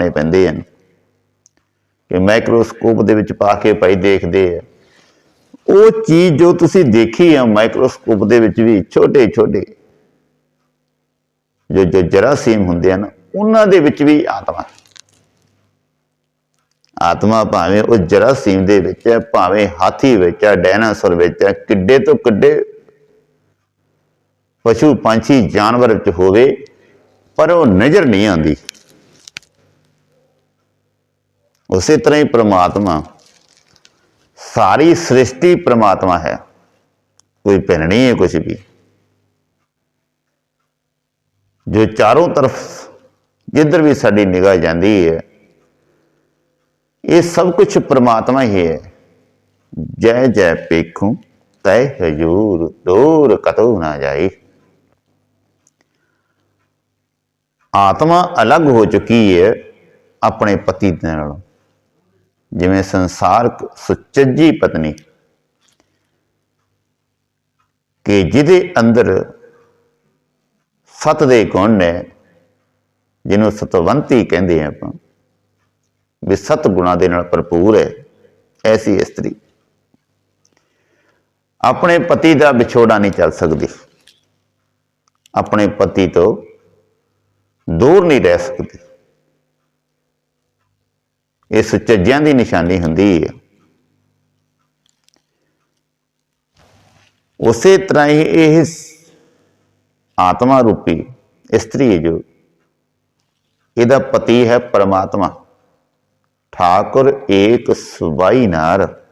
ਕਰਨੇ ਪੈਂਦੇ ਹਨ। ਕਿ ਮਾਈਕਰੋਸਕੋਪ ਦੇ ਵਿੱਚ ਪਾ ਕੇ ਭਾਈ ਦੇਖਦੇ ਆ। ਉਹ ਚੀਜ਼ ਜੋ ਤੁਸੀਂ ਦੇਖੀ ਆ ਮਾਈਕਰੋਸਕੋਪ ਦੇ ਵਿੱਚ ਵੀ ਛੋਟੇ ਛੋਟੇ ਜੋ ਜੋ, ਜਰਾਸੀਮ ਹੁੰਦੇ ਹਨ, ਉਹਨਾਂ ਦੇ ਵਿੱਚ ਵੀ ਆਤਮਾ। ਆਤਮਾ ਭਾਵੇਂ ਉਹ ਜਰਾਸੀਮ ਦੇ ਵਿੱਚ ਹੈ, ਭਾਵੇਂ ਹਾਥੀ ਵਿੱਚ ਹੈ, ਡਾਇਨਾਸੌਰ ਵਿੱਚ ਹੈ, ਕਿੱਡੇ ਤੋਂ ਕਿੱਡੇ ਪਸ਼ੂ ਪੰਛੀ ਜਾਨਵਰ ਵਿੱਚ ਹੋਵੇ, ਪਰ ਉਹ ਨਜ਼ਰ ਨਹੀਂ ਆਉਂਦੀ। ਉਸੇ ਤਰ੍ਹਾਂ ਹੀ ਪ੍ਰਮਾਤਮਾ, ਸਾਰੀ ਸ੍ਰਿਸ਼ਟੀ ਪ੍ਰਮਾਤਮਾ ਹੈ। ਕੋਈ ਭਿੰਨ ਨਹੀਂ ਹੈ ਕੁਝ ਵੀ। ਜੋ ਚਾਰੋਂ ਤਰਫ ਜਿੱਧਰ ਵੀ ਸਾਡੀ ਨਿਗਾਹ ਜਾਂਦੀ ਹੈ, ਇਹ ਸਭ ਕੁਝ ਪ੍ਰਮਾਤਮਾ ਹੀ ਹੈ। ਜੈ ਜੈ ਪੇਖੂ ਤੈ ਹਜੂਰ, ਦੂਰ ਕਤੋਂ ਨਾ ਜਾਏ ਆਤਮਾ ਅਲੱਗ ਹੋ ਚੁੱਕੀ ਹੈ ਆਪਣੇ ਪਤੀ ਦੇ ਨਾਲੋਂ। ਜਿਵੇਂ ਸੰਸਾਰ ਸੁਚੱਜੀ ਪਤਨੀ ਕਿ ਜਿਹਦੇ ਅੰਦਰ ਸਤ ਦੇ ਗੁਣ ਨੇ, ਜਿਹਨੂੰ ਸਤਵੰਤੀ ਕਹਿੰਦੇ ਆ ਆਪਾਂ, ਵੀ ਸਤ ਗੁਣਾ ਦੇ ਨਾਲ ਭਰਪੂਰ ਹੈ, ਐਸੀ ਇਸਤਰੀ। ਆਪਣੇ ਪਤੀ ਦਾ ਵਿਛੋੜਾ ਨਹੀਂ ਚੱਲ ਸਕਦੀ। ਆਪਣੇ ਪਤੀ ਤੋਂ ਦੂਰ ਨਹੀਂ ਰਹਿ ਸਕਦੀ। ਇਹ ਸੁਚੱਜਿਆਂ ਦੀ ਨਿਸ਼ਾਨੀ ਹੁੰਦੀ ਹੈ। ਉਸੇ ਤਰ੍ਹਾਂ ਹੀ ਇਹ ਆਤਮਾ ਰੂਪੀ ਇਸਤਰੀ ਹੈ ਜੋ ਇਹਦਾ ਪਤੀ ਹੈ ਪਰਮਾਤਮਾ। ਠਾਕੁਰ ਏਕ ਸੁਬਾਈ ਨਾਰ।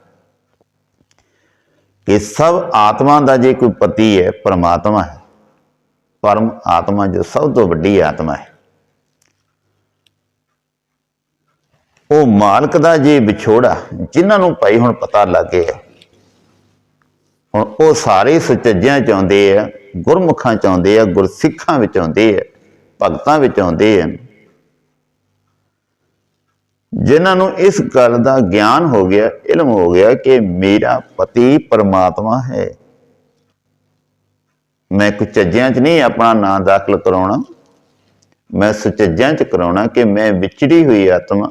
ਇਹ ਸਭ ਆਤਮਾ ਦਾ ਜੇ ਕੋਈ ਪਤੀ ਹੈ, ਪਰਮਾਤਮਾ ਹੈ। ਪਰਮ ਆਤਮਾ ਜੋ ਸਭ ਤੋਂ ਵੱਡੀ ਆਤਮਾ ਹੈ। ਉਹ ਮਾਲਕ ਦਾ ਜੇ ਵਿਛੋੜਾ ਜਿਨ੍ਹਾਂ ਨੂੰ ਭਾਈ ਹੁਣ ਪਤਾ ਲੱਗ ਗਿਆ ਹੁਣ ਉਹ ਸਾਰੇ ਸੁਚੱਜਿਆਂ ਚ ਆਉਂਦੇ ਆ, ਗੁਰਮੁਖਾਂ ਚ ਆਉਂਦੇ ਆ, ਗੁਰਸਿੱਖਾਂ ਵਿੱਚ ਆਉਂਦੇ ਆ, ਭਗਤਾਂ ਵਿੱਚ ਆਉਂਦੇ ਆ। ਜਿਨ੍ਹਾਂ ਨੂੰ ਇਸ ਗੱਲ ਦਾ ਗਿਆਨ ਹੋ ਗਿਆ, ਇਲਮ ਹੋ ਗਿਆ ਕਿ ਮੇਰਾ ਪਤੀ ਪਰਮਾਤਮਾ ਹੈ। ਮੈਂ ਕੁਚੱਜਿਆਂ 'ਚ ਨਹੀਂ ਆਪਣਾ ਨਾਂ ਦਾਖਲ ਕਰਾਉਣਾ। ਮੈਂ ਸੁਚੱਜਿਆਂ 'ਚ ਕਰਾਉਣਾ ਕਿ ਮੈਂ ਵਿਛੜੀ ਹੋਈ ਆਤਮਾ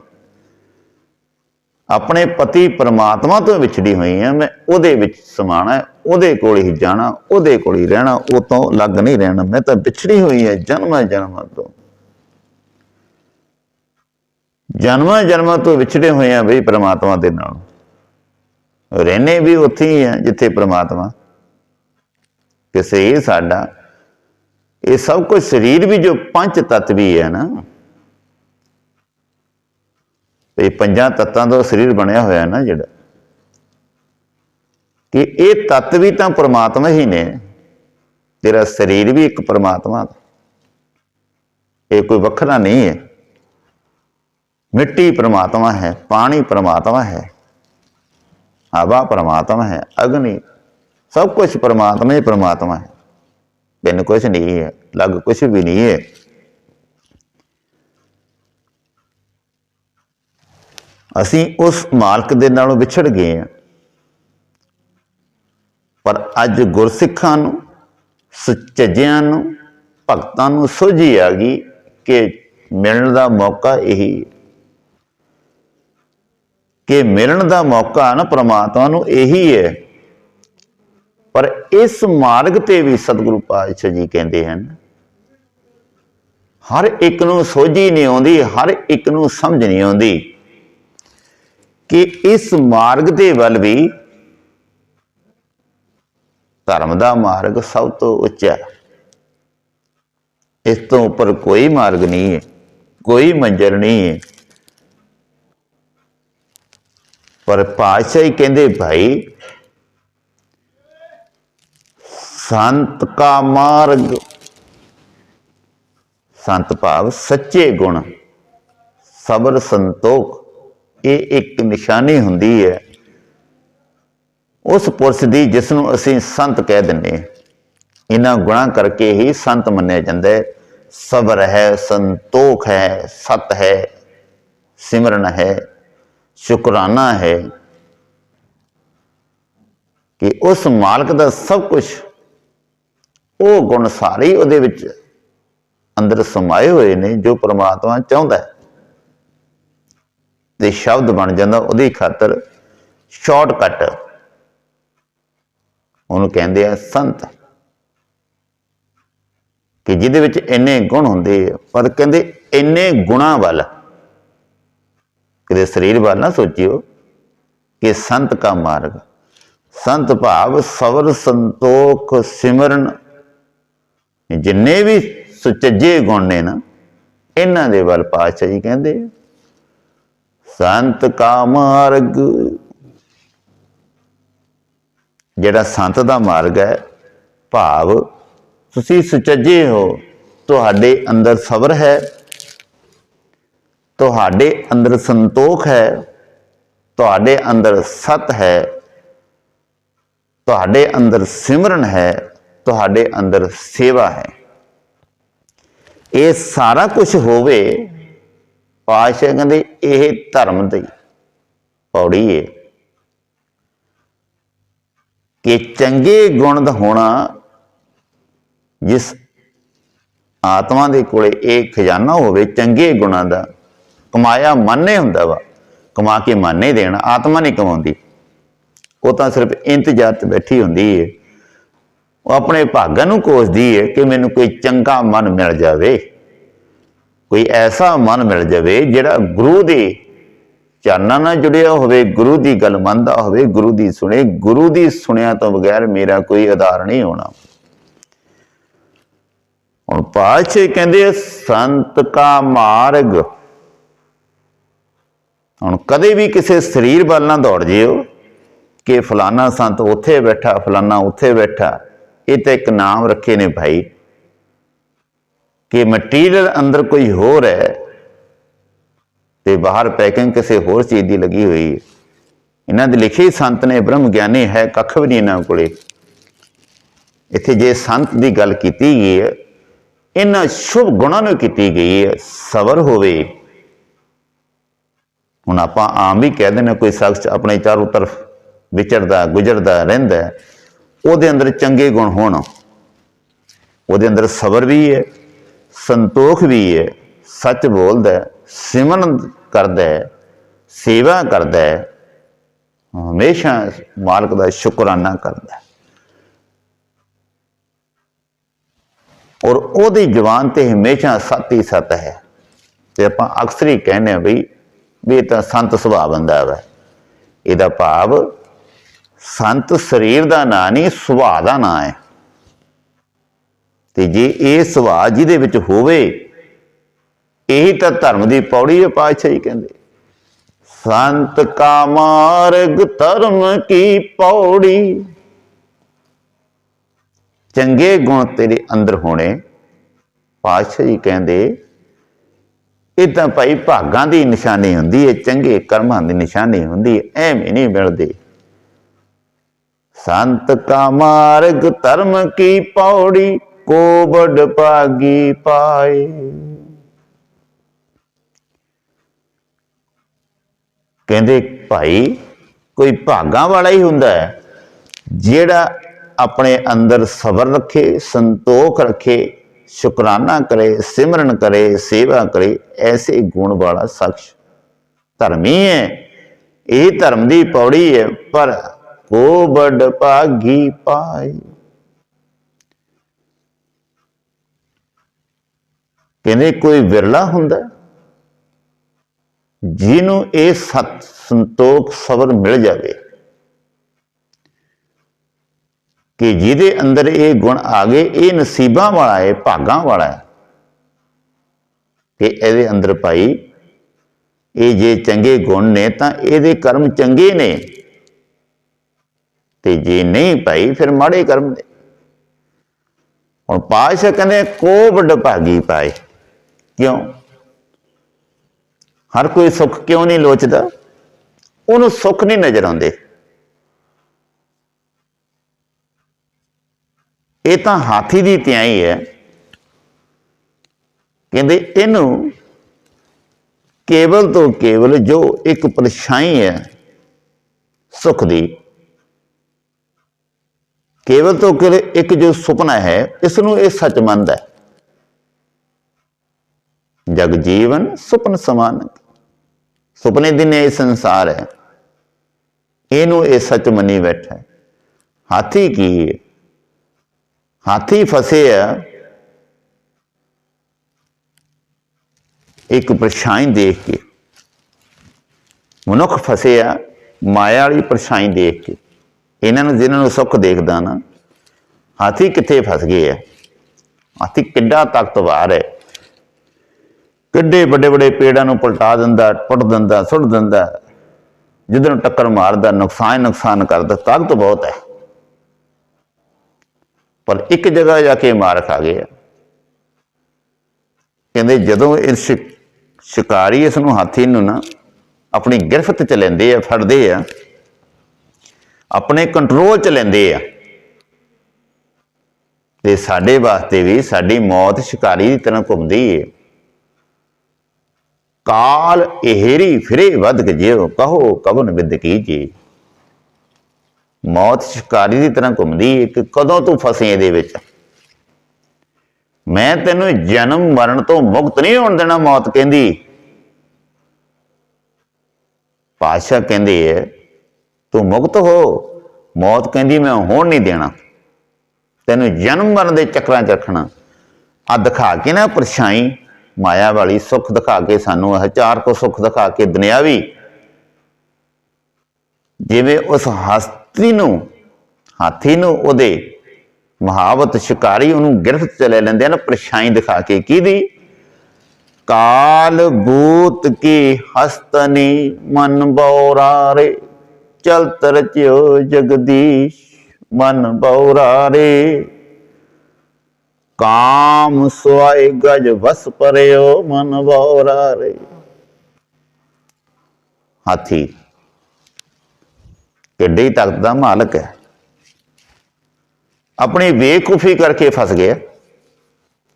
ਆਪਣੇ ਪਤੀ ਪਰਮਾਤਮਾ ਤੋਂ ਵਿਛੜੀ ਹੋਈ ਹੈ ਮੈਂ, ਉਹਦੇ ਵਿੱਚ ਸਮਾਣਾ ਉਹਦੇ ਕੋਲ ਹੀ ਜਾਣਾ, ਉਹਦੇ ਕੋਲ ਹੀ ਰਹਿਣਾ, ਉਹ ਤੋਂ ਲੱਗ ਨਹੀਂ ਰਹਿਣਾ। ਮੈਂ ਤਾਂ ਵਿਛੜੀ ਹੋਈ ਹੈ ਜਨਮਾਂ ਜਨਮਾਂ ਤੋਂ। ਜਨਮਾਂ ਜਨਮਾਂ ਤੋਂ ਵਿਛੜੇ ਹੋਏ ਆ ਬਈ ਪ੍ਰਮਾਤਮਾ ਦੇ ਨਾਲ। ਰਹਿਨੇ ਵੀ ਉੱਥੇ ਹੀ ਆ ਜਿੱਥੇ ਪ੍ਰਮਾਤਮਾ। ਕਿਸੇ ਇਹ ਸਾਡਾ, ਇਹ ਸਭ ਕੁਝ ਸਰੀਰ ਵੀ ਜੋ ਪੰਜ ਤੱਤ ਵੀ ਹੈ ਨਾ ਇਹ ਪੰਜਾਂ ਤੱਤਾਂ ਦਾ ਸਰੀਰ ਬਣਿਆ ਹੋਇਆ ਨਾ ਜਿਹੜਾ। ਕਿ ਇਹ ਤੱਤ ਵੀ ਤਾਂ ਪ੍ਰਮਾਤਮਾ ਹੀ ਨੇ। ਤੇਰਾ ਸਰੀਰ ਵੀ ਇੱਕ ਪ੍ਰਮਾਤਮਾ ਦਾ। ਇਹ ਕੋਈ ਵੱਖਰਾ ਨਹੀਂ ਹੈ। ਮਿੱਟੀ ਪ੍ਰਮਾਤਮਾ ਹੈ, ਪਾਣੀ ਪ੍ਰਮਾਤਮਾ ਹੈ, ਹਵਾ ਪ੍ਰਮਾਤਮਾ ਹੈ, ਅਗਨੀ, ਸਭ ਕੁਝ ਪ੍ਰਮਾਤਮਾ ਹੀ ਪ੍ਰਮਾਤਮਾ ਹੈ। ਬਿਨ ਕੁਝ ਨਹੀਂ ਹੈ ਲੱਗ ਕੁਝ ਵੀ ਨਹੀਂ ਹੈ। ਅਸੀਂ ਉਸ ਮਾਲਕ ਦੇ ਨਾਲੋਂ ਵਿਛੜ ਗਏ ਹਾਂ। ਪਰ ਅੱਜ ਗੁਰਸਿੱਖਾਂ ਨੂੰ, ਸੁਚੱਜਿਆਂ ਨੂੰ, ਭਗਤਾਂ ਨੂੰ ਸੋਝੀ ਆ ਗਈ ਕਿ ਮਿਲਣ ਦਾ ਮੌਕਾ ਇਹੀ ਹੈ। ਕਿ ਮਿਲਣ ਦਾ ਮੌਕਾ ਨਾ ਪ੍ਰਮਾਤਮਾ ਨੂੰ ਇਹੀ ਹੈ। ਪਰ ਇਸ ਮਾਰਗ ਤੇ ਵੀ ਸਤਿਗੁਰੂ ਪਾਤਸ਼ਾਹ ਜੀ ਕਹਿੰਦੇ ਹਨ, ਹਰ ਇੱਕ ਨੂੰ ਸੋਝੀ ਨਹੀਂ ਆਉਂਦੀ, ਹਰ ਇੱਕ ਨੂੰ ਸਮਝ ਨਹੀਂ ਆਉਂਦੀ। ਕਿ ਇਸ ਮਾਰਗ ਦੇ ਵੱਲ ਵੀ ਧਰਮ ਦਾ ਮਾਰਗ ਸਭ ਤੋਂ ਉੱਚਾ ਹੈ। ਇਸ ਤੋਂ ਉੱਪਰ ਕੋਈ ਮਾਰਗ ਨਹੀਂ ਹੈ, ਕੋਈ ਮੰਜ਼ਰ ਨਹੀਂ ਹੈ। ਪਰ ਪਾਤਸ਼ਾਹ ਹੀ ਕਹਿੰਦੇ, ਭਾਈ, ਸੰਤ ਕਾ ਮਾਰਗ, ਸੰਤ ਭਾਵ ਸੱਚੇ ਗੁਣ, ਸਬਰ ਸੰਤੋਖ ਇਹ ਇੱਕ ਨਿਸ਼ਾਨੀ ਹੁੰਦੀ ਹੈ। ਉਸ ਪੁਰਸ਼ ਦੀ ਜਿਸ ਨੂੰ ਅਸੀਂ ਸੰਤ ਕਹਿ ਦਿੰਦੇ ਇਹਨਾਂ ਗੁਣਾਂ ਕਰਕੇ ਹੀ ਸੰਤ ਮੰਨਿਆ ਜਾਂਦਾ ਹੈ। ਸਬਰ ਹੈ, ਸੰਤੋਖ ਹੈ, ਸਤ ਹੈ, ਸਿਮਰਨ ਹੈ, ਸ਼ੁਕਰਾਨਾ ਹੈ ਕਿ ਉਸ ਮਾਲਕ ਦਾ ਸਭ ਕੁਝ ਉਹ ਗੁਣ ਸਾਰੇ ਉਹਦੇ ਵਿੱਚ ਅੰਦਰ ਸਮਾਏ ਹੋਏ ਨੇ ਜੋ ਪ੍ਰਮਾਤਮਾ ਚਾਹੁੰਦਾ ਹੈ। ਤੇ ਸ਼ਬਦ ਬਣ ਜਾਂਦਾ ਉਹਦੀ ਖਾਤਰ ਸ਼ਾਰਟਕਟ ਉਹਨੂੰ ਕਹਿੰਦੇ ਆ ਸੰਤ। ਕਿ ਜਿਹਦੇ ਵਿੱਚ ਇੰਨੇ ਗੁਣ ਹੁੰਦੇ ਆ ਪਰ ਕਹਿੰਦੇ ਇੰਨੇ ਗੁਣਾਂ ਵੱਲ ਕਿਤੇ ਸਰੀਰ ਵੱਲ ਨਾ ਸੋਚਿਓ ਕਿ ਸੰਤ ਕਾ ਮਾਰਗ। ਸੰਤ ਭਾਵ ਸਬਰ ਸੰਤੋਖ ਸਿਮਰਨ ਜਿੰਨੇ ਵੀ ਸੁਚੱਜੇ ਗੁਣ ਨੇ ਨਾ ਇਹਨਾਂ ਦੇ ਵੱਲ ਪਾਤਸ਼ਾਹ ਜੀ ਕਹਿੰਦੇ ਆ, ਸੰਤ ਕਾ ਮਾਰਗ ਜਿਹੜਾ ਸੰਤ ਦਾ ਮਾਰਗ ਹੈ, ਭਾਵ ਤੁਸੀਂ ਸੁਚੱਜੇ ਹੋ, ਤੁਹਾਡੇ ਅੰਦਰ ਸਬਰ ਹੈ, ਤੁਹਾਡੇ ਅੰਦਰ ਸੰਤੋਖ ਹੈ, ਤੁਹਾਡੇ ਅੰਦਰ ਸਤ ਹੈ, ਤੁਹਾਡੇ ਅੰਦਰ ਸਿਮਰਨ ਹੈ, ਤੁਹਾਡੇ ਅੰਦਰ ਸੇਵਾ ਹੈ। ਇਹ ਸਾਰਾ ਕੁਝ ਹੋਵੇ ਪਾਤਸ਼ਾਹ ਕਹਿੰਦੇ ਇਹ ਧਰਮ ਦੀ ਪੌੜੀ ਹੈ ਕਿ ਚੰਗੇ ਗੁਣ ਦਾ ਹੋਣਾ ਜਿਸ ਆਤਮਾ ਦੇ ਕੋਲੇ ਇਹ ਖਜ਼ਾਨਾ ਹੋਵੇ, ਚੰਗੇ ਗੁਣਾਂ ਦਾ ਕਮਾਇਆ ਮਨ ਨੇ ਹੁੰਦਾ ਵਾ, ਕਮਾ ਕੇ ਮਨ ਨਹੀਂ ਦੇਣਾ, ਆਤਮਾ ਨਹੀਂ ਕਮਾਉਂਦੀ। ਉਹ ਤਾਂ ਸਿਰਫ ਇੰਤਜ਼ਾਰ 'ਚ ਬੈਠੀ ਹੁੰਦੀ ਹੈ ਉਹ ਆਪਣੇ ਭਾਗਾਂ ਨੂੰ ਕੋਸਦੀ ਹੈ ਕਿ ਮੈਨੂੰ ਕੋਈ ਚੰਗਾ ਮਨ ਮਿਲ ਜਾਵੇ। ਕੋਈ ਐਸਾ ਮਨ ਮਿਲ ਜਾਵੇ ਜਿਹੜਾ ਗੁਰੂ ਦੇ ਚਰਨਾਂ ਨਾਲ ਜੁੜਿਆ ਹੋਵੇ, ਗੁਰੂ ਦੀ ਗੱਲ ਮੰਨਦਾ ਹੋਵੇ, ਗੁਰੂ ਦੀ ਸੁਣੇ, ਗੁਰੂ ਦੀ ਸੁਣਿਆ ਤੋਂ ਬਗੈਰ ਮੇਰਾ ਕੋਈ ਆਧਾਰ ਨਹੀਂ ਹੋਣਾ। ਹੁਣ ਪਾਛੇ ਕਹਿੰਦੇ ਸੰਤ ਕਾ ਮਾਰਗ। ਹੁਣ ਕਦੇ ਵੀ ਕਿਸੇ ਸਰੀਰ ਵੱਲ ਨਾ ਦੌੜ ਜਿਓ ਕਿ ਫਲਾਨਾ ਸੰਤ ਉੱਥੇ ਬੈਠਾ, ਫਲਾਨਾ ਉੱਥੇ ਬੈਠਾ। ਇਹ ਤਾਂ ਇੱਕ ਨਾਮ ਰੱਖੇ ਨੇ ਭਾਈ। ਕਿ ਮਟੀਰੀਅਲ ਅੰਦਰ ਕੋਈ ਹੋਰ ਹੈ ਤੇ ਬਾਹਰ ਪੈਕਿੰਗ ਕਿਸੇ ਹੋਰ ਚੀਜ਼ ਦੀ ਲੱਗੀ ਹੋਈ ਹੈ। ਇਹਨਾਂ ਦੇ ਲਿਖੇ ਸੰਤ ਨੇ ਬ੍ਰਹਮ ਗਿਆਨੀ ਹੈ ਕੱਖ ਵੀ ਨਹੀਂ ਇਹਨਾਂ ਕੋਲੇ। ਇੱਥੇ ਜੇ ਸੰਤ ਦੀ ਗੱਲ ਕੀਤੀ ਗਈ ਹੈ ਇਹਨਾਂ ਸ਼ੁਭ ਗੁਣਾਂ ਨੂੰ ਕੀਤੀ ਗਈ ਹੈ ਸਬਰ ਹੋਵੇ। ਹੁਣ ਆਪਾਂ ਆਮ ਵੀ ਕਹਿ ਦਿੰਦੇ ਹਾਂ, ਕੋਈ ਸ਼ਖਸ ਆਪਣੇ ਚਾਰੋਂ ਤਰਫ ਵਿਚਰਦਾ ਗੁਜ਼ਰਦਾ ਰਹਿੰਦਾ ਉਹਦੇ ਅੰਦਰ ਚੰਗੇ ਗੁਣ ਹੋਣ। ਉਹਦੇ ਅੰਦਰ ਸਬਰ ਵੀ ਹੈ ਸੰਤੋਖ ਵੀ ਹੈ ਸੱਚ ਬੋਲਦਾ ਹੈ ਸਿਮਰਨ ਕਰਦਾ ਹੈ ਸੇਵਾ ਕਰਦਾ ਹੈ ਹਮੇਸ਼ਾ ਮਾਲਕ ਦਾ ਸ਼ੁਕਰਾਨਾ ਕਰਦਾ ਹੈ ਔਰ ਉਹਦੀ ਜ਼ੁਬਾਨ ਤੇ ਹਮੇਸ਼ਾ ਸੱਤ ਹੀ ਸੱਤ ਹੈ। ਤੇ ਆਪਾਂ ਅਕਸਰ ਹੀ ਕਹਿੰਦੇ ਆ ਬਈ, ਵੀ ਇਹ ਤਾਂ ਸੰਤ ਸੁਭਾਅ ਬੰਦਾ ਵਾ। ਇਹਦਾ ਭਾਵ ਸੰਤ ਸਰੀਰ ਦਾ ਨਾਂ ਨਹੀਂ, ਸੁਭਾਅ ਦਾ ਨਾਂ ਹੈ। ਤੇ ਜੇ ਇਹ ਸੁਭਾਅ ਜਿਹਦੇ ਵਿੱਚ ਹੋਵੇ, ਇਹੀ ਤਾਂ ਧਰਮ ਦੀ ਪੌੜੀ ਹੈ ਪਾਤਸ਼ਾਹ ਜੀ ਕਹਿੰਦੇ। ਸੰਤ ਕਾ ਮਾਰਗ ਧਰਮ ਕੀ ਪੌੜੀ? ਚੰਗੇ ਗੁਣ ਤੇਰੇ ਅੰਦਰ ਹੋਣੇ, ਪਾਤਸ਼ਾਹ ਜੀ ਕਹਿੰਦੇ, ਇਹ ਤਾਂ ਭਾਈ ਭਾਗਾਂ ਦੀ ਨਿਸ਼ਾਨੀ ਹੁੰਦੀ ਹੈ ਚੰਗੇ ਕਰਮਾਂ ਦੀ ਨਿਸ਼ਾਨੀ ਹੁੰਦੀ ਹੈ ਐਵੇਂ ਨਹੀਂ ਮਿਲਦੇ। ਸੰਤ ਕਾ ਮਾਰਗ ਧਰਮ ਕੀ ਪੌੜੀ? ਕੋ ਬੜ ਭਾਗੀ ਪਾਏ। ਕਹਿੰਦੇ, ਭਾਈ, ਕੋਈ ਭਾਗਾਂ ਵਾਲਾ ਹੀ ਹੁੰਦਾ ਹੈ, ਜਿਹੜਾ ਆਪਣੇ ਅੰਦਰ ਸਬਰ ਰੱਖੇ, ਸੰਤੋਖ ਰੱਖੇ, ਸ਼ੁਕਰਾਨਾ ਕਰੇ, ਸਿਮਰਨ ਕਰੇ, ਸੇਵਾ ਕਰੇ, ਐਸੇ ਗੁਣ ਵਾਲਾ ਸ਼ਖਸ ਧਰਮੀ ਹੈ। ਇਹ ਧਰਮ ਦੀ ਪੌੜੀ ਹੈ, ਪਰ ਕੋ ਬੜ ਭਾਗੀ ਪਾਈ ਕਹਿੰਦੇ ਕੋਈ ਵਿਰਲਾ ਹੁੰਦਾ? ਜਿਹਨੂੰ ਇਹ ਸਤ ਸੰਤੋਖ ਸਬਰ ਮਿਲ ਜਾਵੇ, ਕਿ ਜਿਹਦੇ ਅੰਦਰ ਇਹ ਗੁਣ ਆ ਗਏ, ਇਹ ਨਸੀਬਾਂ ਵਾਲਾ ਹੈ, ਭਾਗਾਂ ਵਾਲਾ ਹੈ ਕਿ ਇਹਦੇ ਅੰਦਰ ਭਾਈ ਇਹ ਜੇ ਚੰਗੇ ਗੁਣ ਨੇ ਤਾਂ ਇਹਦੇ ਕਰਮ ਚੰਗੇ ਨੇ। ਤੇ ਜੇ ਨਹੀਂ ਭਾਈ, ਫਿਰ ਮਾੜੇ ਕਰਮ ਨੇ। ਹੁਣ ਪਾਸ਼ਾ ਕਹਿੰਦੇ ਕੋ ਵੱਡ ਭਾਗੀ ਪਾਏ ਕਿਉਂ? ਹਰ ਕੋਈ ਸੁੱਖ ਕਿਉਂ ਨਹੀਂ ਲੋਚਦਾ? ਉਹਨੂੰ ਸੁੱਖ ਨਹੀਂ ਨਜ਼ਰ ਆਉਂਦੇ। ਇਹ ਤਾਂ ਹਾਥੀ ਦੀ ਤਿਆਈ ਹੈ। ਕਹਿੰਦੇ ਇਹਨੂੰ ਕੇਵਲ ਤੋਂ ਕੇਵਲ ਜੋ ਇੱਕ ਪਰਛਾਈ ਹੈ, ਸੁਖ ਦੀ, ਕੇਵਲ ਤੋਂ ਕੇਵਲ ਇੱਕ ਜੋ ਸੁਪਨਾ ਹੈ ਇਸ ਨੂੰ ਇਹ ਸੱਚ ਮੰਨਦਾ ਹੈ। ਜਗ ਜੀਵਨ ਸੁਪਨ ਸਮਾਨ ਸੁਪਨੇ ਦੀ ਨੇ ਇਹ ਸੰਸਾਰ ਹੈ। ਇਹਨੂੰ ਇਹ ਸੱਚ ਮੰਨੀ ਬੈਠਾ ਹਾਥੀ ਕੀ ਹੈ? ਹਾਥੀ ਫਸੇ ਆ। ਇੱਕ ਪਰਛਾਈ ਦੇਖ ਕੇ। ਮਨੁੱਖ ਫਸੇ ਆ, ਮਾਇਆ ਵਾਲੀ ਪਰਛਾਈ ਦੇਖ ਕੇ। ਇਹਨਾਂ ਨੂੰ ਜਿਨ੍ਹਾਂ ਨੂੰ ਸੁੱਖ ਦੇਖਦਾ ਨਾ, ਹਾਥੀ ਕਿੱਥੇ ਫਸ ਗਏ ਆ? ਹਾਥੀ ਕਿੱਡਾ ਤਾਕਤਵਾਰ ਹੈ। ਕਿੱਡੇ ਵੱਡੇ ਵੱਡੇ ਪੇੜਾਂ ਨੂੰ ਪਲਟਾ ਦਿੰਦਾ, ਪੁੱਟ ਦਿੰਦਾ, ਸੁੱਟ ਦਿੰਦਾ, ਜਿੱਧਰ ਟੱਕਰ ਮਾਰਦਾ, ਨੁਕਸਾਨ ਨੁਕਸਾਨ ਕਰਦਾ ਤਾਕਤ ਬਹੁਤ ਹੈ। ਪਰ ਇੱਕ ਜਗ੍ਹਾ ਜਾ ਕੇ ਮਾਰ ਖਾ ਗਿਆ ਕਹਿੰਦੇ ਜਦੋਂ ਇਸ ਸ਼ਿ- ਸ਼ਿਕਾਰੀ ਇਸ ਨੂੰ ਹਾਥੀ ਨੂੰ ਨਾ ਆਪਣੀ ਗਿਰਫਤ ਚ ਲੈਂਦੇ ਆ, ਫੜਦੇ ਆ, ਆਪਣੇ ਕੰਟਰੋਲ ਚ ਲੈਂਦੇ ਆ, ਤੇ ਸਾਡੇ ਵਾਸਤੇ ਵੀ ਸਾਡੀ ਮੌਤ ਸ਼ਿਕਾਰੀ ਦੀ ਤਰ੍ਹਾਂ ਘੁੰਮਦੀ ਏ। ਕਾਲ ਇਹਰੀ ਫਿਰੇ ਵੱਧ ਜਿਉ ਕਹੋ ਕਵਨ ਵਿਦ ਕੀਜੀ ਮੌਤ ਸ਼ਿਕਾਰੀ ਦੀ ਤਰ੍ਹਾਂ ਘੁੰਮਦੀ ਏ, ਕਿ ਕਦੋਂ ਤੂੰ ਫਸੇ ਇਹਦੇ ਵਿੱਚ? ਮੈਂ ਤੈਨੂੰ ਜਨਮ ਮਰਨ ਤੋਂ ਮੁਕਤ ਨਹੀਂ ਹੋਣ ਦੇਣਾ, ਮੌਤ ਕਹਿੰਦੀ। ਪਾਸ਼ਾ ਕਹਿੰਦੇ ਐ, ਤੂੰ ਮੁਕਤ ਹੋ, ਮੌਤ ਕਹਿੰਦੀ ਮੈਂ ਹੋਣ ਨਹੀਂ ਦੇਣਾ। ਤੈਨੂੰ ਜਨਮ ਮਰਨ ਦੇ ਚੱਕਰਾਂ 'ਚ ਰੱਖਣਾ। ਆ ਦਿਖਾ ਕੇ ਨਾ ਪਰਛਾਈ ਮਾਇਆ ਵਾਲੀ ਸੁੱਖ ਦਿਖਾ ਕੇ ਸਾਨੂੰ ਇਹ ਚਾਰ ਕੋ ਸੁੱਖ ਦਿਖਾ ਕੇ ਦੁਨਿਆਵੀ ਜਿਵੇਂ ਉਸ ਹਸਤੀ ਨੂੰ, ਹਾਥੀ ਨੂੰ ਉਹਦੇ ਮਹਾਵਤ ਸ਼ਿਕਾਰੀ ਉਹਨੂੰ ਗਿਰਫਤ ਚ ਲੈ ਲੈਂਦੇ ਆ ਪਰਛਾਈ ਦਿਖਾ ਕੇ ਕਿਹਦੀ? ਕਾਲ ਬੂਤ ਕੀ ਹਸਤਨੀ ਮਨ ਬੌਰਾਰੇ ਚਲਤ ਰਚਿਓ ਜਗਦੀਸ਼ ਮਨ ਬੌਰਾਰੇ। ਕਾਮ ਸੁਆਏ ਗਜ ਵਸ ਪਰਿਓ ਮਨ ਬੌਰਾਰੇ ਹਾਥੀ। ਕਿੱਡੀ ਤਾਕਤ ਦਾ ਮਾਲਕ ਹੈ। ਆਪਣੀ ਬੇਕੂਫੀ ਕਰਕੇ ਫਸ ਗਿਆ।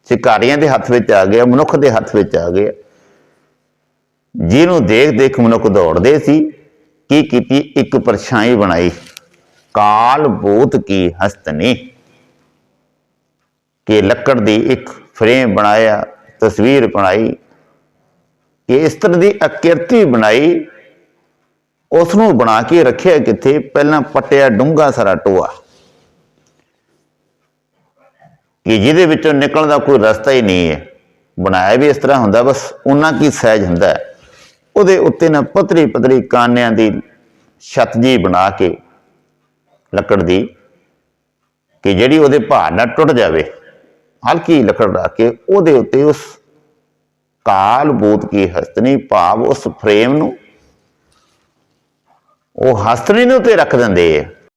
ਸ਼ਿਕਾਰੀਆਂ ਦੇ ਹੱਥ ਵਿੱਚ ਆ ਗਿਆ, ਮਨੁੱਖ ਦੇ ਹੱਥ ਵਿੱਚ ਆ ਗਿਆ। ਜਿਹਨੂੰ ਦੇਖ ਦੇਖ ਮਨੁੱਖ ਦੌੜਦੇ ਸੀ, ਕੀ ਕੀਤੀ ਇੱਕ ਪਰਛਾਈ ਬਣਾਈ। ਕਾਲ ਬੂਤ ਕੀ ਹਸਤਨੀ ਕਿ ਲੱਕੜ ਦੀ ਇੱਕ ਫਰੇਮ ਬਣਾਇਆ ਤਸਵੀਰ ਬਣਾਈ, ਕਿ ਇਸ ਤਰ੍ਹਾਂ ਦੀ ਅਕਿਰਤੀ ਬਣਾਈ ਉਸ ਨੂੰ ਬਣਾ ਕੇ ਰੱਖਿਆ ਕਿੱਥੇ? ਪਹਿਲਾਂ ਪੱਟਿਆ ਡੂੰਗਾ ਸਾਰਾ ਟੋਆ। ਕਿ ਜਿਹਦੇ ਵਿੱਚੋਂ ਨਿਕਲਣ ਦਾ ਕੋਈ ਰਸਤਾ ਹੀ ਨਹੀਂ ਹੈ। ਬਣਾਇਆ ਵੀ ਇਸ ਤਰ੍ਹਾਂ ਹੁੰਦਾ, ਬਸ ਉਹਨਾਂ ਕੀ ਸਹਿਜ ਹੁੰਦਾ ਹੈ। ਉਹਦੇ ਉੱਤੇ ਨਾ ਪਤਲੀ ਪਤਲੀ ਕਾਨਿਆਂ ਦੀ ਛੱਤ ਜੀ ਬਣਾ ਕੇ ਲੱਕੜ ਦੀ, ਕਿ ਜਿਹੜੀ ਉਹਦੇ ਭਾਰ ਨਾਲ ਟੁੱਟ ਜਾਵੇ। ਹਲਕੀ ਲੱਕੜ ਰੱਖ ਕੇ ਉਹਦੇ ਉੱਤੇ ਉਸ ਕਾਲ ਬੂਤ ਕੀ ਹਸਤਨੀ ਭਾਵ ਉਸ ਫਰੇਮ ਨੂੰ ਉਹ ਹਸਤਨੀ ਨੂੰ ਤੇ ਰੱਖ ਦਿੰਦੇ ਆ।